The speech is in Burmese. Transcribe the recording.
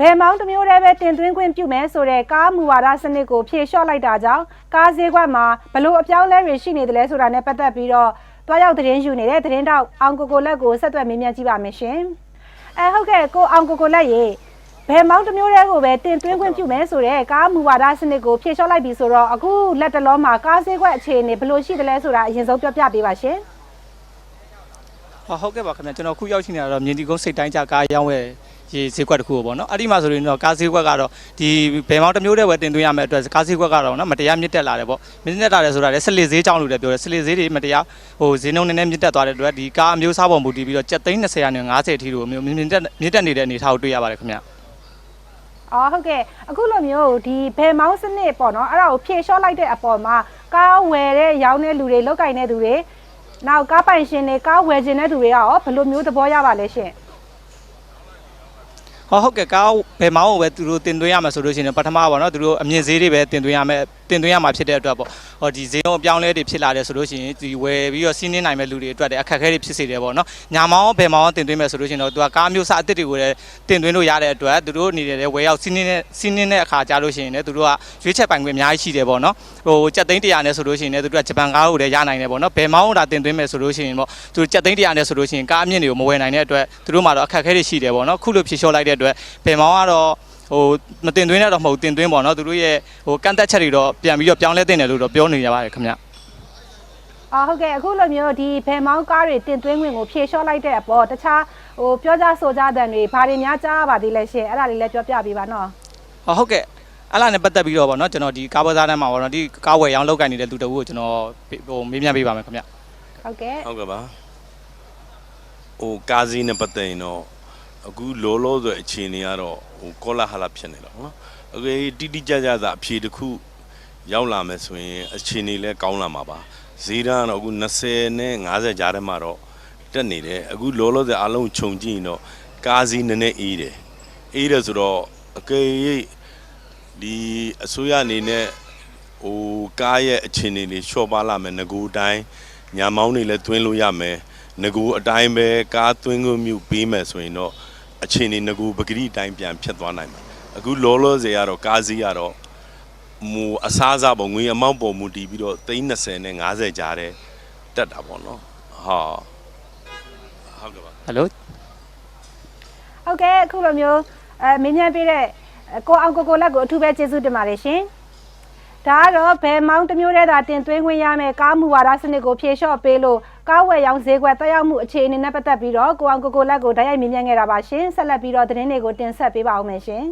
ဘယ်မောင်းတစ်မျိုးတည်းပဲတင်သွင်းခွင့်ပြုမယ်ဆိုတဲ့ကားမူဝါဒစနစ်ကိုဖြေလျှော့လိုက်တာကြောင့်ကားဈေးကွက်မှာဘလို့အပြောင်းလဲတွေရှိနေတယ်လဲဆိုတာနဲ့ပတ်သက်ပြီးတော့တွားရောက်သတင်းယူနေတဲ့သတင်းတောက်အောင်ကိုကိုလက်ကိုဆက်သွယ်မေးမြန်းကြည့်ပါမယ်ရှင်။အဲဟုတ်ကဲ့ကိုအောင်ကိုကိုလက်ရေဘယ်မောင်းတစ်မျိုးတည်းကိုပဲတင်သွင်းခွင့်ပြုမယ်ဆိုတဲ့ကားမူဝါဒစနစ်ကိုဖြေလျှော့လိုက်ပြီဆိုတော့အခုလက်တလုံးမှာကားဈေးကွက်အခြေအနေဘလို့ရှိတယ်လဲဆိုတာအရင်ဆုံးပြောပြပေးပါရှင်။ဟောဟုတ်ကဲ့ပါခင်ဗျာကျွန်တော်ခုရောက်ရှိနေတာတော့မြင်းဒီကုန်းစိတ်တိုင်းကြကားရောင်းဝယ် ရေဈေးကွက်တစ်ခုပေါ့နော်အဲ့ဒီမှာဆိုရင်တော့ကားဈေးကွက်ကတော့ဒီဘယ်မောင်တစ်မျိုးတည်းပဲတင်သွင်းရမယ့်အတွက်ကားဈေးကွက်ကတော့နော်မတရားမြင့်တက်လာတယ်ပေါ့မြင့်တက်လာတယ်ဆိုတာလည်းဆက်လက်ဈေးကြောင်းလို့လည်းပြောတယ်ဆက်လက်ဈေးတွေမတရားဟိုဈေးနှုန်းနည်းနည်းမြင့်တက်သွားတဲ့အတွက်ဒီကားအမျိုးအစားပေါ်မူတည်ပြီးတော့ကျပ်သိန်း20ရာနဲ့50အထိတို့မျိုးမြင့်တက်မြင့်တက်နေတဲ့အနေအထားကိုတွေ့ရပါတယ်ခင်ဗျာအော်ဟုတ်ကဲ့အခုလိုမျိုးဒီဘယ်မောင်းစနစ်ပေါ့နော်အဲ့ဒါကိုဖြေလျှော့လိုက်တဲ့အပေါ်မှာကားဝယ်တဲ့ရောင်းတဲ့လူတွေလောက်ကင်တဲ့သူတွေနောက်ကားပိုင်ရှင်တွေကားဝယ်ခြင်းတဲ့သူတွေကရောဘယ်လိုမျိုးသဘောရပါလဲရှင် ဟောဟုတ်ကဲ့ကားဘယ်မောင်းကိုပဲသူတို့တင်သွင်းရမှာဆိုလို့ရှိရင်ပထမပေါ့နော်သူတို့အမြင့်ဈေးတွေပဲတင်သွင်းရမယ်တင်သွင်းရမှာဖြစ်တဲ့အတွက်ပေါ့ဟောဒီဈေးနှုန်းအပြောင်းလဲတွေဖြစ်လာတယ်ဆိုလို့ရှိရင်ဒီဝယ်ပြီးတော့စီးနှင်းနိုင်မဲ့လူတွေအတွက်လည်းအခက်အခဲတွေဖြစ်စေတယ်ပေါ့နော်ညာမောင်းဘယ်မောင်းတင်သွင်းမယ်ဆိုလို့ရှိရင်တော့သူကကားမျိုးစားအသစ်တွေကိုလည်းတင်သွင်းလို့ရတဲ့အတွက်သူတို့အနေနဲ့လည်းဝယ်ရောက်စီးနှင်းတဲ့စီးနှင်းတဲ့အခါကြာလို့ရှိရင်လည်းသူတို့ကရွေးချက်ပိုင်ခွင့်အများကြီးရှိတယ်ပေါ့နော်ဟိုကြက်သိန်း100နဲ့ဆိုလို့ရှိရင်လည်းသူတို့ကဂျပန်ကားကိုလည်းရနိုင်တယ်ပေါ့နော်ဘယ်မောင်းကိုဒါတင်သွင်းမယ်ဆိုလို့ရှိရင်ပေါ့သူကြက်သိန်း100နဲ့ဆိုလို့ရှိရင်ကားအမြင့်တွေကိုမဝယ်နိုင်တဲ့အတွက်သူတို့မှာတော့အခက်အခဲတွေရှိတယ်ပေါ့နော်ခုလိုဖြေလျှော့လိုက်တဲ့အတွက်ဘယ်မောင်းကတော့ဟိုမတင်သွင်းရတော့မဟုတ်တင်သွင်းပေါ့နော်သူတို့ရဲ့ဟိုကန့်တက်ချက်တွေတော့ပြန်ပြီးတော့ပြောင်းလဲတင်တယ်လို့တော့ပြောနေရပါတယ်ခင်ဗျအော်ဟုတ်ကဲ့အခုလိုမျိုးဒီဘယ်မောင်းကားတွေတင်သွင်းခွင့်ကိုဖြေလျှော့လိုက်တဲ့အပေါ်တခြားဟိုပြောကြဆိုကြတဲ့တွေဘာတွေများကြားရပါသေးလဲရှင်အဲ့ဒါလေးလည်းပြောပြပေးပါနော်ဟောဟုတ်ကဲ့အဲ့လာနဲ့ပတ်သက်ပြီးတော့ပေါ့နော်ကျွန်တော်ဒီကားဘဇားတန်းမှာပေါ့နော်ဒီကားဝယ်ရောင်းလောက်ကန်နေတဲ့လူတအုပ်ကိုကျွန်တော်ဟိုမေးမြန်းပေးပါမယ်ခင်ဗျဟုတ်ကဲ့ဟုတ်ကဲ့ပါဟိုကာစီနဲ့ပတ်သက်ရင်တော့ အခုလောလောဆယ်အခြေအနေကတော့ဟိုကောလာဟလာဖြစ်နေတော့နော်အကေတိတိကျကျသာအဖြေတစ်ခုရောက်လာမယ်ဆိုရင်အခြေအနေလဲကောင်းလာမှာပါဈေးတန်းကတော့အခု20နဲ့50ကြားထဲမှာတော့တက်နေတယ်အခုလောလောဆယ်အလုံးခြုံကြည့်ရင်တော့ကာစီနည်းနည်းအေးတယ်အေးတယ်ဆိုတော့အကေဒီအစိုးရအနေနဲ့ဟိုကားရဲ့အခြေအနေလေးလျှော့ပါလာမယ်ငကိုတိုင်းညာမောင်းတွေလည်းသွင်းလို့ရမယ်ငကူအတိုင်းပဲကားသွင်းခွင့်မြူပေးမယ်ဆိုရင်တော့ အချိန်နေငကူပဂရိအတိုင်းပြန်ဖြစ်သွားနိုင်မှာအခုလောလောဆယ်ကတော့ကားစီးကတော့မူအစားအစာပုံငွေအမောက်ပုံမူတည်ပြီးတော့330နဲ့50ကြားတဲ့တက်တာပေါ့နော်ဟာဟုတ်ကဲ့ပါဟယ်လိုဟုတ်ကဲ့အခုလိုမျိုးအဲမင်းညံပေးတဲ့ကိုအောင်ကိုကိုလက်ကိုအထူးပဲကျေးဇူးတင်ပါတယ်ရှင်ဒါကတော့ဘယ်မောင်းတစ်မျိုးတည်းသာတင်သွင်းခွင့်ရမယ်ကားမူဝါဒစနစ်ကိုဖြေလျှော့ပေးလို့ ကားဝယ်ရောင်းဈေးကွက်တက်ရောက်မှုအခြေအနေနဲ့ပတ်သက်ပြီးတော့ကိုအောင်ကိုကိုလက်ကိုဓာတ်ရိုက်မြင်မြန်ခဲ့တာပါရှင်ဆက်လက်ပြီးတော့သတင်းတွေကိုတင်ဆက်ပေးပါဦးမယ်ရှင်